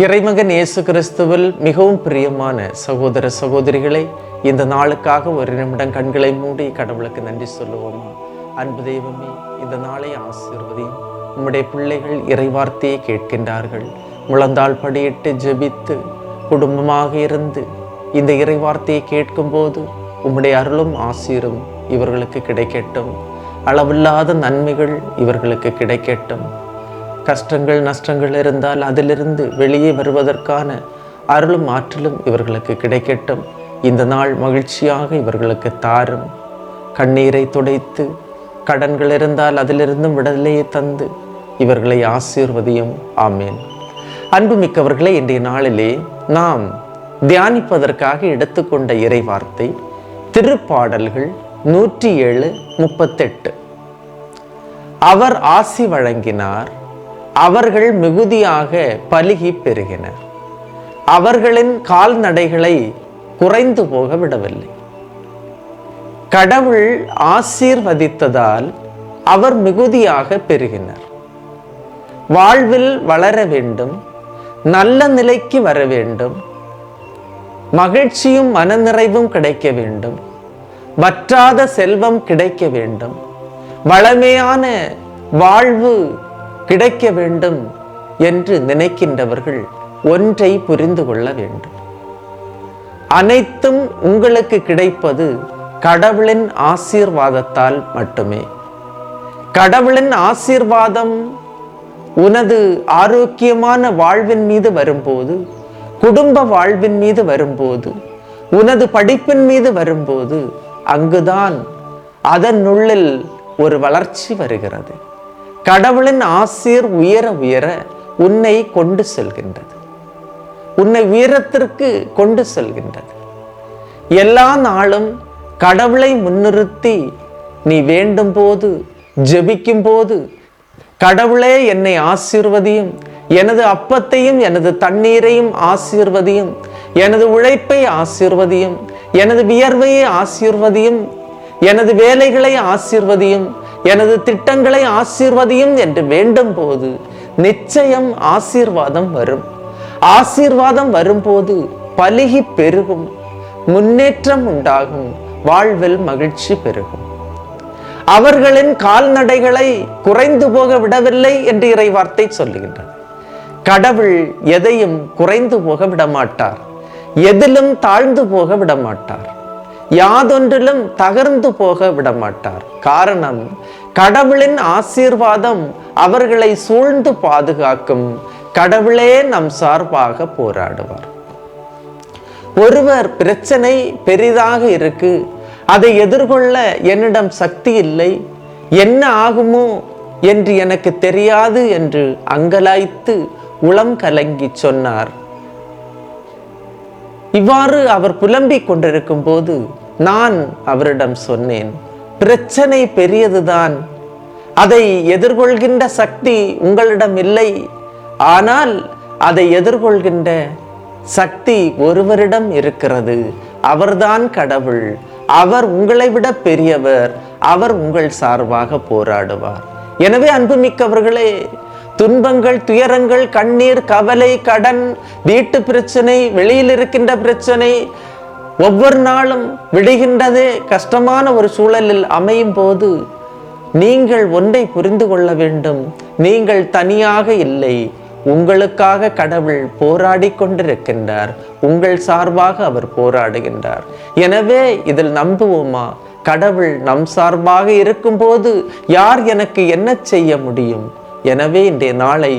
இறைமகன் இயேசு கிறிஸ்துவில் மிகவும் பிரியமான சகோதர சகோதரிகளை இந்த நாளுக்காக ஒரு நிமிடம் கண்களை மூடி கடவுளுக்கு நன்றி சொல்லுவோமா? அன்பு தெய்வமே இந்த நாளை ஆசீர்வதியும். உம்முடைய பிள்ளைகள் இறைவார்த்தையை கேட்கின்றார்கள். முழந்தாள் படியிட்டு ஜெபித்து குடும்பமாக இருந்து இந்த இறைவார்த்தையை கேட்கும்போது உம்முடைய அருளும் ஆசீரும் இவர்களுக்கு கிடைக்கட்டும். அளவில்லாத நன்மைகள் இவர்களுக்கு கிடைக்கட்டும். கஷ்டங்கள் நஷ்டங்கள் இருந்தால் அதிலிருந்து வெளியே வருவதற்கான அருளும் ஆற்றலும் இவர்களுக்கு கிடைக்கட்டும். இந்த நாள் மகிழ்ச்சியாக இவர்களுக்கு தாரும். கண்ணீரை துடைத்து கடன்கள் இருந்தால் அதிலிருந்தும் விடுதலையை தந்து இவர்களை ஆசீர்வதியும். ஆமேன். அன்புமிக்கவர்களே இன்றைய நாளிலே நாம் தியானிப்பதற்காக எடுத்துக்கொண்ட இறை வார்த்தை திருப்பாடல்கள் நூற்றி ஏழு முப்பத்தெட்டு. அவர் ஆசி வழங்கினார் அவர்கள் மிகுதியாக பலுகி பெருகினர். அவர்களின் கால்நடைகளை குறைந்து போக விடவில்லை. கடவுள் ஆசீர்வதித்ததால் அவர் மிகுதியாக பெருகினர். வாழ்வில் வளர வேண்டும் நல்ல நிலைக்கு வர வேண்டும் மகிழ்ச்சியும் மனநிறைவும் கிடைக்க வேண்டும் வற்றாத செல்வம் கிடைக்க வேண்டும் வளமையான வாழ்வு கிடைக்க வேண்டும் என்று நினைக்கின்றவர்கள் ஒன்றை புரிந்து கொள்ள வேண்டும். அனைத்தும் உங்களுக்கு கிடைப்பது கடவுளின் ஆசீர்வாதத்தால் மட்டுமே. கடவுளின் ஆசீர்வாதம் உனது ஆரோக்கியமான வாழ்வின் மீது வரும்போது குடும்ப வாழ்வின் மீது வரும்போது உனது படிப்பின் மீது வரும்போது அங்குதான் அதனுள்ளில் ஒரு வளர்ச்சி வருகிறது. கடவுளின் ஆசீர் உயர உயர உன்னை கொண்டு செல்கின்றது. உன்னை உயரத்திற்கு கொண்டு செல்கின்றது. எல்லா நாளும் கடவுளை முன்னிறுத்தி நீ வேண்டும் போது ஜெபிக்கும் போது கடவுளே என்னை ஆசீர்வதியும் எனது அப்பத்தையும் எனது தண்ணீரையும் ஆசீர்வதியும் எனது உழைப்பை ஆசீர்வதியும் எனது வியர்வையை ஆசீர்வதியும் எனது வேலைகளை ஆசீர்வதியும் எனது திட்டங்களை ஆசீர்வதியும் என்று வேண்டும் போது நிச்சயம் ஆசீர்வாதம் வரும். ஆசீர்வாதம் வரும்போது பலிகி பெருகும். முன்னேற்றம் உண்டாகும். வாழ்வில் மகிழ்ச்சி பெருகும். அவர்களின் கால்நடைகளை குறைந்து போக விடவில்லை என்று இறை வார்த்தை சொல்லுகின்றது. கடவுள் எதையும் குறைந்து போக விடமாட்டார். எதிலும் தாழ்ந்து போக விடமாட்டார். யாதொன்றிலும் தகர்ந்து போக விடமாட்டார். காரணம் கடவுளின் ஆசீர்வாதம் அவர்களை சூழ்ந்து பாதுகாக்கும் கடவுளே நம் சார்பாக போராடுவார். ஒருவர் பிரச்சனை பெரிதாக இருக்கு அதை எதிர்கொள்ள என்னிடம் சக்தி இல்லை என்ன ஆகுமோ என்று எனக்கு தெரியாது என்று அங்கலாய்த்து உளம் கலங்கி சொன்னார். இவ்வாறு அவர் புலம்பிக் கொண்டிருக்கும் போது நான் அவரிடம் சொன்னேன் பிரச்சனை பெரியதுதான் அதை எதிர்கொள்கின்ற சக்தி உங்களிடம் இல்லை ஆனால் அதை எதிர்கொள்கின்ற சக்தி ஒருவரிடம் இருக்கிறது. அவர்தான் கடவுள் அவர் உங்களை விட பெரியவர் அவர் உங்கள் சார்பாக போராடுவார். எனவே அன்புமிக்கவர்களே துன்பங்கள் துயரங்கள் கண்ணீர் கவலை கடன் வீட்டு பிரச்சனை வெளியில் இருக்கின்ற பிரச்சனை ஒவ்வொரு நாளும் விடுகின்றதே கஷ்டமான ஒரு சூழலில் அமையும் போது நீங்கள் ஒன்றை புரிந்து கொள்ள வேண்டும். நீங்கள் தனியாக இல்லை. உங்களுக்காக கடவுள் போராடி கொண்டிருக்கின்றார். உங்கள் சார்பாக அவர் போராடுகின்றார். எனவே இதில் நம்புவோமா? கடவுள் நம் சார்பாக இருக்கும்போது யார் எனக்கு என்ன செய்ய முடியும்? எனவே இன்றைய நாளை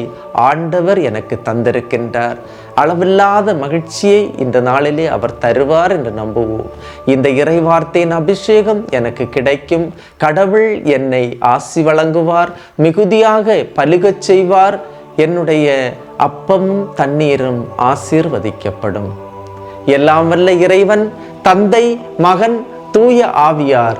ஆண்டவர் எனக்கு தந்திருக்கின்றார். அளவில்லாத மகிழ்ச்சியை இந்த நாளிலே அவர் தருவார் என்று நம்புவோம். இந்த இறை வார்த்தையின் அபிஷேகம் எனக்கு கிடைக்கும். கடவுள் என்னை ஆசி வழங்குவார். மிகுதியாக பலுகச் செய்வார். என்னுடைய அப்பமும் தண்ணீரும் ஆசீர்வதிக்கப்படும். எல்லாம் வல்ல இறைவன் தந்தை மகன் தூய ஆவியார்